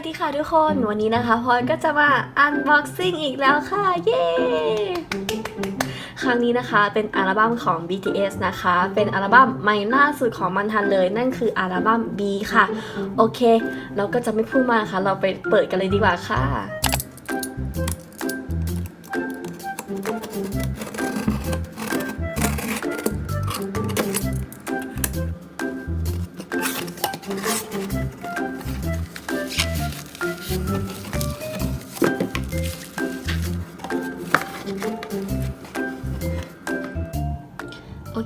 วัสดีค่ะทุกคน วันนี้นะคะพลอยก็จะมาอันบ็อกซิ่งอีกแล้วค่ะ เย้ ครั้งนี้นะคะเป็นอัลบั้มของ BTS นะคะ เป็นอัลบั้มใหม่ล่าสุดของมันทันเลย นั่นคืออัลบั้ม B ค่ะ โอเค เราก็จะไม่พูดมากค่ะ เราไปเปิดกันเลยดีกว่าค่ะ โอ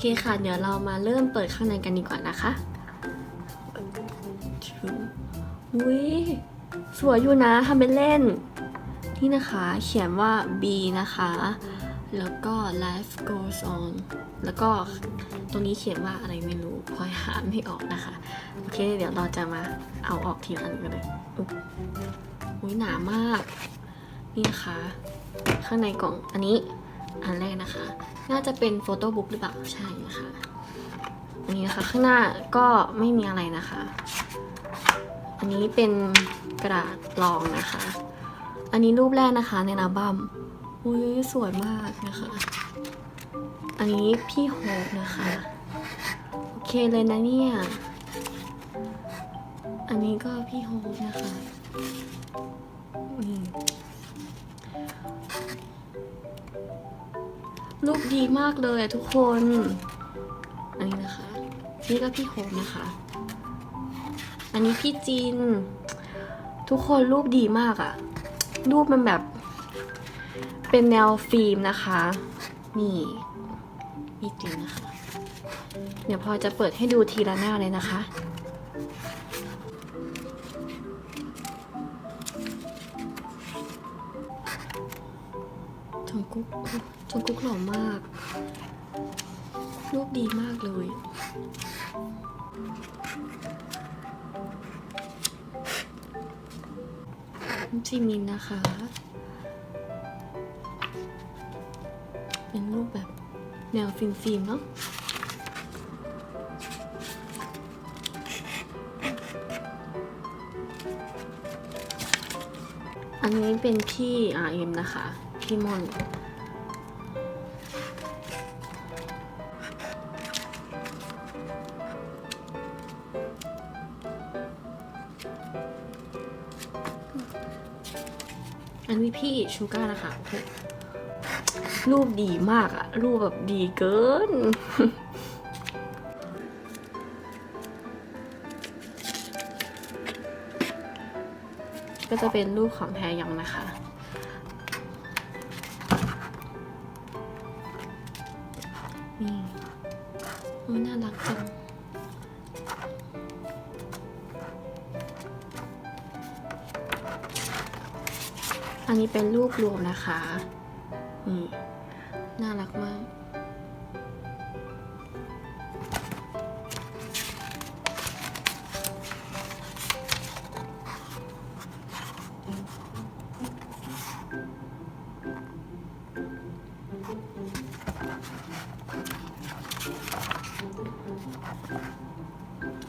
เคค่ะ เดี๋ยวเรามาเริ่มเปิดข้างในกันดีกว่านะคะอุ้ยสวยอยู่นะทำเป็นเล่น นี่นะคะเขียนว่า B นะคะ แล้วก็ life goes on แล้วก็ตรงนี้เขียนว่าอะไรไม่รู้พอยหาไม่ออกนะคะ โอเค เดี๋ยวเราจะมาเอาออกทีละอันกันเลย อุ้ยหนามาก นี่นะคะ ข้างในกล่องอันนี้อันแรกนะคะ น่าจะเป็นโฟโต้บุ๊กหรือเปล่า ใช่นะคะอันนี้นะคะ ข้างหน้าก็ไม่มีอะไรนะคะ อันนี้เป็นกระดาษรองนะคะ อันนี้รูปแรกนะคะในอัลบั้มอุ้ยสวยมากนะคะ อันนี้พี่โฮปนะคะ โอเคเลยนะเนี่ย อันนี้ก็พี่โฮปนะคะ รูปดีมากเลยทุกคน อันนี้นะคะ นี่ก็พี่โฮมนะคะ อันนี้พี่จิน ทุกคนรูปดีมากอะรูปมันแบบ เป็นแนวฟิล์มนะคะ นี่พี่จินนะคะ เดี๋ยวพอจะเปิดให้ดูทีละหน้าเลยนะคะ จงกุ๊กจงกุ๊กหล่อมาก รูปดีมากเลยจิมินนะคะ เป็นรูปแบบแนวฟิล์มๆเนาะอันนี้เป็นพี่ RM นะคะ พี่มอนอันนี้พี่ชูก้านะคะโอ้โหรูปดีมากอะรูปแบบดีเกินก็จะเป็นรูปของแทยองนะคะ อันนี้เป็นรูปรวมนะคะนี่น่ารักมาก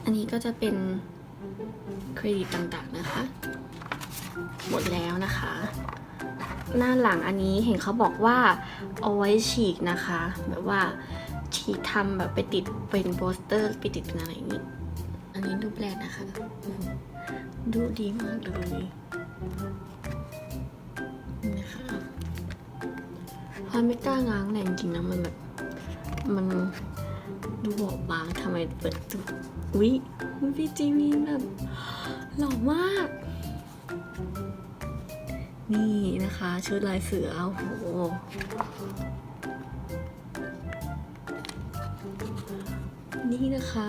อันนี้ก็จะเป็นเครดิตต่างๆนะคะ หมดแล้วนะคะ หน้าหลังอันนี้เห็นเขาบอกว่าเอาไว้ฉีกนะคะ แบบว่าฉีกทำแบบไปติดเป็นโปสเตอร์ไปติดเป็นอะไรอย่างนี้ อันนี้รูแปแรกนะคะ ดูดีมากเลยนะคะพอไม่กล้าง้างแรงจริงนะมันแบบมันดูบอบบางทำไมเปิดดูอุ๊ยอุ๊ยพี่จีมีแบบหล่อมาก นี่นะคะ ชุดลายเสือ โอ้โห นี่นะคะ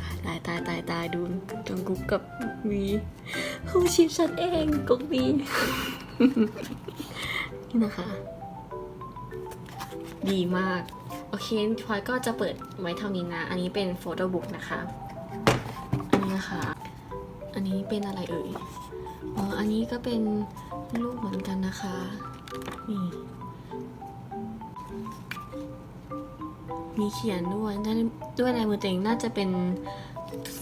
ตายตายตายตายตายดูจงกุ๊กกับวีคู่ชิปฉันเองกุ๊กวีนี่นะคะ ดีมาก โอเคพลอยก็จะเปิดไว้เท่านี้นะ อันนี้เป็นโฟโต้บุ๊กนะคะ อันนี้นะคะ อันนี้เป็นอะไรเอ่ย อ๋อ อันนี้ก็เป็นรูปเหมือนกันนะคะ นี่ มีเขียนด้วยด้ด้วยลายมือตัวเองน่าจะเป็น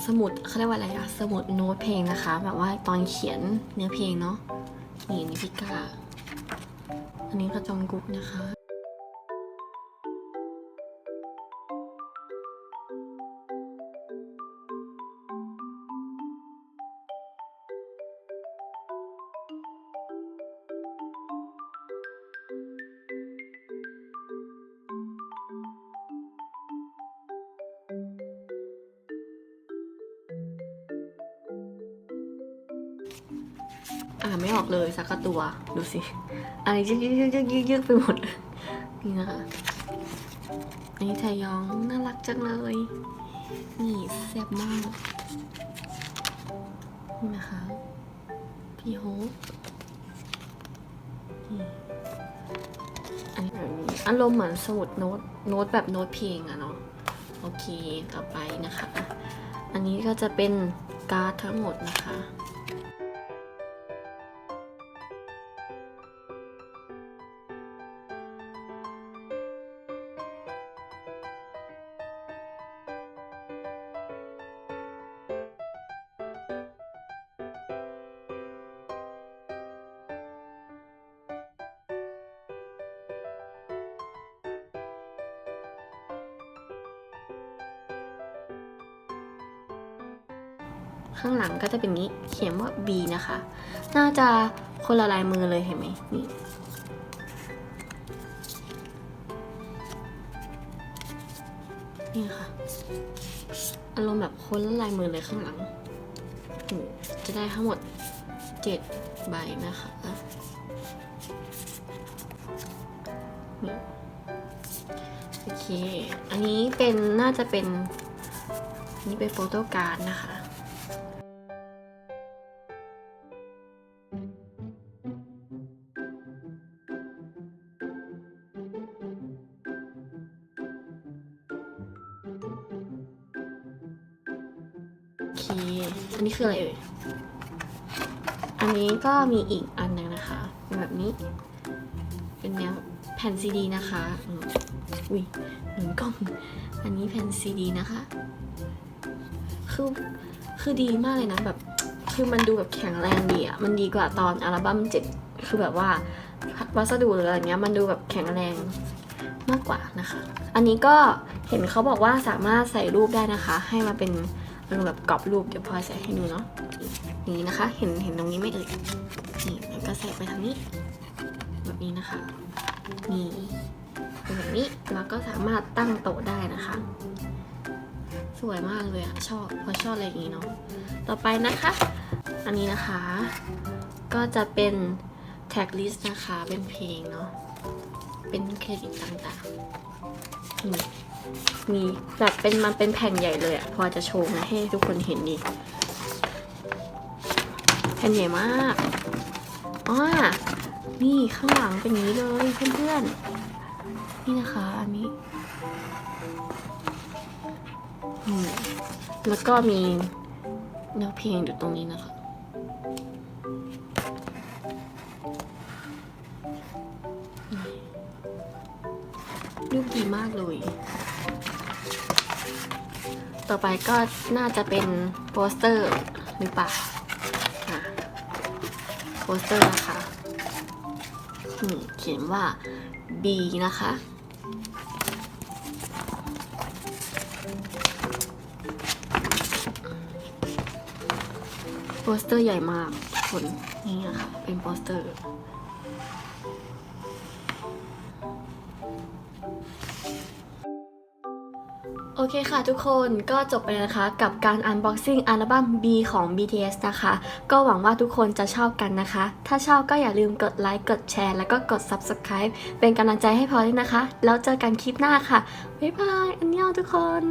สมุดเขาเรียกว่าอะไรอะสมุดโน้ตเพลงนะคะ แบบว่าตอนเขียนเนื้อเพลงเนาะนี่นี่พี่กาอันนี้ก็จองกุ๊กนะคะ อ่านไม่ออกเลยสักตัว ดูสิ อันนี้ยึกยึกยึกยึกยึกไปหมด นี่นะคะอันนี้ไทยองน่ารักจังเลย นี่แซ่บมาก นี่นะคะ พี่โฮปนี่อันนี้แบบนี้อารมณ์เหมือนสมุดโน้ต โน้ตแบบโน้ตเพลงอะเนาะ โอเค ต่อไปนะคะ อันนี้ก็จะเป็นการ์ดทั้งหมดนะคะ ข้างหลังก็จะเป็นนี้เขียนว่า B นะคะ น่าจะคนละลายมือเลยเห็นไหมนี่นี่ค่ะอารมณ์แบบคนละลายมือเลยข้างหลัง จะได้ทั้งหมดเจ็ดใบนะคะโอเค อันนี้เป็นน่าจะเป็นนนี่เป็นโฟโต้การ์ดนะคะ เค อันนี้คืออะไรเอ่ย อันนี้ก็มีอีกอันหนึงนะคะ เป็นแบบนี้ เป็นแนวแผ่นซีดีนะคะอุ้ยหนุนกล้อง อันนี้แผ่นซีดีนะคะ คือ คือดีมากเลยนะแบบ คือมันดูแบบแข็งแรงดีอะมันดีกว่าตอนอัลบั้มเจ็ดคือแบบว่าวัสดุหรืออะไรเงี้ยมันดูแบบแข็งแรงมากกว่านะคะ อันนี้ก็เห็นเขาบอกว่าสามารถใส่รูปได้นะคะ ให้มาเป็น มณ์แบบกรอบรูปเดี๋ยวพลอยใส่ให้ดูเนาะนี่นะคะ เห็นเห็นตรงนี้ไหม่เอ่ยนี่แล้วก็ใส่ไปทางนี้ แบบนี้นะคะนี่เป็นแบบนี้แล้วก็สามารถตั้งโต๊ะได้นะคะ สวยมากเลยอะชอบเพราะชอบอะไรอย่างนี้เนาะต่อไปนะคะ อันนี้นะคะ ก็จะเป็นแท็กลิสต์นะคะเป็นเพลงเนาะเป็นเครดิตต่างๆ มีแบบเป็นมันเป็นแผ่นใหญ่เลยอะพอจะโชว์นะให้ทุกคนเห็นดีแผ่นใหญ่มากอ๋อนี่ข้างหลังเป็นนี้เลยเพื่อนๆ นี่นะคะอันนี้แล้วก็มีเนื้อเพลงอยู่ตรงนี้นะคะรูปดีมากเลย ต่อไปก็น่าจะเป็นโปสเตอร์หรือเปล่าโปสเตอร์นะคะนี่เขียนว่า B นะคะ โปสเตอร์ใหญ่มากทุกคนนี่นะคะเป็นโปสเตอร์ โอเคค่ะทุกคนก็จบไปแล้วนะคะกับการ unboxing อัลบั้ม B ของ BTS นะคะ ก็หวังว่าทุกคนจะชอบกันนะคะ ถ้าชอบก็อย่าลืมกดไลค์กดแชร์แล้วก็กด subscribe เป็นกำลังใจให้พอด้วยนะคะ แล้วเจอกันคลิปหน้าค่ะ บ๊ายบาย อันยองทุกคน